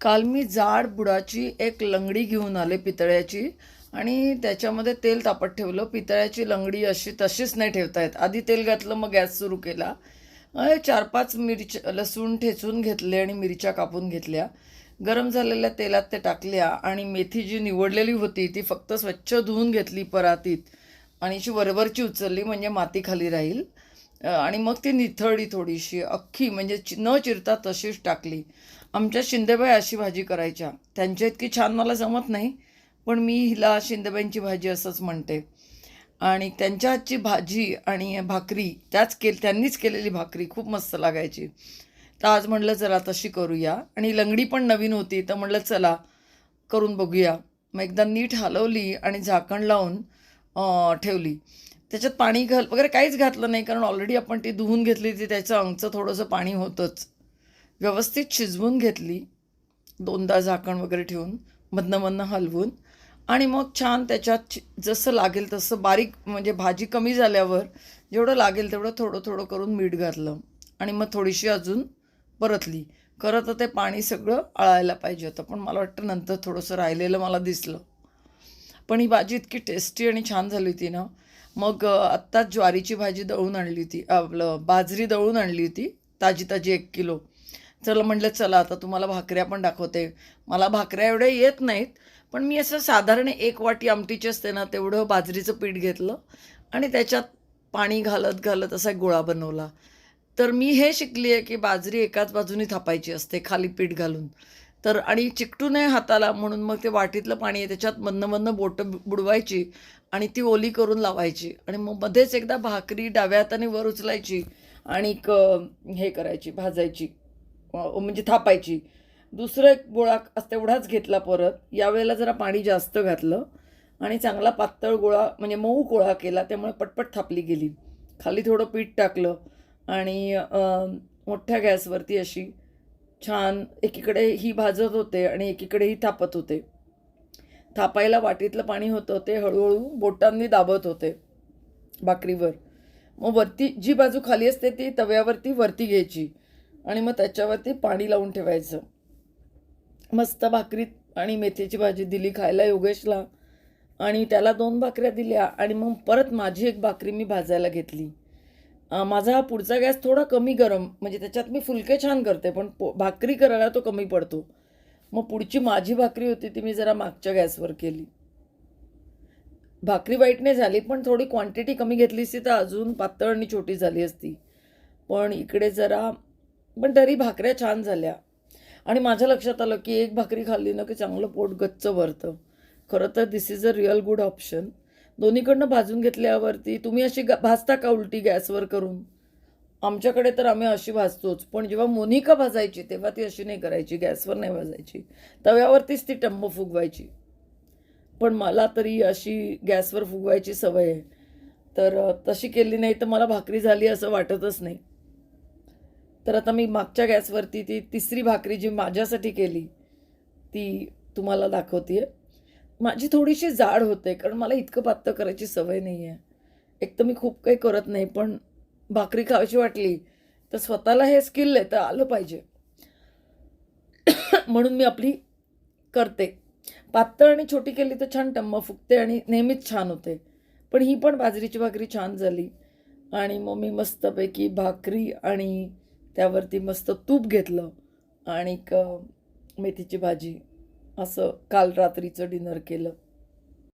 काल मी जाड बुडाची एक लंगडी घेऊन आले पितळ्याची आणि त्याच्यामध्ये तेल तापत ठेवलं. पितळ्याची लंगडी अशी तशीच नाही ठेवता येत. आधी तेल घातलं मग गॅस सुरू केला. चार पाच मिरच लसूण ठेचून घेतले आणि मिरच्या कापून घेतल्या. गरम झालेल्या तेलात ते टाकल्या आणि मेथी जी निवडलेली होती ती फक्त स्वच्छ धुवून घेतली परातीत. आणि अशी वरवरची उचलली म्हणजे माती खाली राहील. आणि मग ती निथळली थोडीशी अख्खी म्हणजे चि- न चिरता तशीच टाकली. आमच्या शिंदेबाई अशी भाजी करायच्या. त्यांच्या इतकी छान मला जमत नाही पण मी हिला शिंदेबाईंची भाजी असंच म्हणते. आणि त्यांच्या हातची भाजी आणि भाकरी त्याच केल त्यांनीच केलेली भाकरी खूप मस्त लागायची. तर आज म्हटलं चला तशी करूया. आणि लंगडी पण नवीन होती तर म्हटलं चला करून बघूया. मग एकदा नीट हलवली आणि झाकण लावून ठेवली. त्याच्यात पाणी घाल वगैरे काहीच घातलं नाही कारण ऑलरेडी आपण ती धुवून घेतली ती त्याचं अंगचं थोडंसं पाणी होतंच. व्यवस्थित शिजवून घेतली दोनदा झाकण वगैरे ठेवून मधनं मधनं हलवून आणि मग छान त्याच्यात जसं लागेल तसं बारीक म्हणजे भाजी कमी झाल्यावर जेवढं लागेल तेवढं थोडं थोडं करून मीठ घातलं. आणि मग थोडीशी अजून परतली. खरं तर ते पाणी सगळं आळायला पाहिजे होतं पण मला वाटतं नंतर थोडंसं राहिलेलं मला दिसलं. पण ही भाजी इतकी टेस्टी आणि छान झाली होती ना मग आत्ताच ज्वारीची भाजी दळून आणली होती. आपलं बाजरी दळून आणली होती. ताजी ताजी एक किलो. चला म्हटलं चला आता तुम्हाला भाकऱ्या पण दाखवते. मला भाकऱ्या एवढ्या येत नाहीत पण मी असं साधारण एक वाटी आमटीची असते ना तेवढं बाजरीचं पीठ घेतलं आणि त्याच्यात पाणी घालत घालत असा गोळा बनवला. तर मी हे शिकली आहे की बाजरी एकाच बाजूने थापायची असते खाली पीठ घालून. तर आणि चिकटू नये हाताला म्हणून मग ते वाटीतलं पाणी आहे त्याच्यात मधनं बोटं बुडवायची आणि ती ओली करून लावायची. आणि मग मध्येच एकदा भाकरी डाव्या हाताने वर उचलायची आणि क हे करायची भाजायची म्हणजे थापायची. दुसरं एक गोळा असं तेवढाच घेतला परत. यावेळेला जरा पाणी जास्त घातलं आणि चांगला पातळ गोळा म्हणजे मऊ गोळा केला त्यामुळे पटपट थापली गेली. खाली थोडं पीठ टाकलं आणि मोठ्या गॅसवरती अशी छान एकीकडे ही भाजत होते आणि एकीकडे ही थापत होते. थापायला वाटीतलं पाणी होतं ते हळूहळू बोटांनी दाबत होते भाकरीवर मग वरती जी बाजू खाली असते ती तव्यावरती वरती घ्यायची आणि मग त्याच्यावरती पाणी लावून ठेवायचं. मस्त भाकरीत आणि मेथीची भाजी दिली खायला योगेशला आणि त्याला दोन भाकऱ्या दिल्या आणि मग परत माझी एक भाकरी मी भाजायला घेतली. माझा पुढचा गॅस थोडा कमी गरम म्हणजे त्याच्यात मी फुलके छान करते पण पो भाकरी करायला तो कमी पडतो. मग पुढची माझी भाकरी होती ती मी जरा मागच्या गॅसवर केली. भाकरी वाईट नाही झाली पण थोडी क्वांटिटी कमी घेतली असती तर अजून पातळ आणि छोटी झाली असती. पण इकडे जरा पण तरी भाकऱ्या छान झाल्या. आणि माझ्या लक्षात आलं की एक भाकरी खाल्ली ना की चांगलं पोट गच्च भरतं. खरं तर this is a real good option दोन्हीकडनं भाजून घेतल्यावरती तुम्ही अशी गा- भाजता का उलटी गॅसवर करून? आमच्याकडे तर आम्ही अशी भाजतोच. पण जेव्हा मोनिका भाजायची तेव्हा ती अशी नाही करायची गॅसवर नाही भाजायची. तव्यावरतीच ती टंब फुगवायची. पण मला तरी अशी गॅसवर फुगवायची सवय आहे. तर तशी केली नाही तर मला भाकरी झाली असं वाटतच नाही. तर आता मी मागच्या गॅसवरती ती तिसरी भाकरी जी माझ्यासाठी केली ती तुम्हाला दाखवते आहे माझी थोडीशी जाड होते कारण मला इतकं पातळ करायची सवय नाही आहे एक तर मी खूप काही करत नाही पण भाकरी खावायची वाटली तर स्वतःला हे स्किल आहे तर आलं पाहिजे. म्हणून मी आपली करते. पातळ आणि छोटी केली तर छान टम्म फुगते आणि नेहमीच छान होते. पण ही पण बाजरीची भाकरी छान झाली. आणि मग मी मस्तपैकी भाकरी आणि त्यावरती मस्त तूप घेतलं. आणि मेथीची भाजी. असं काल रात्रीचं डिनर केलं.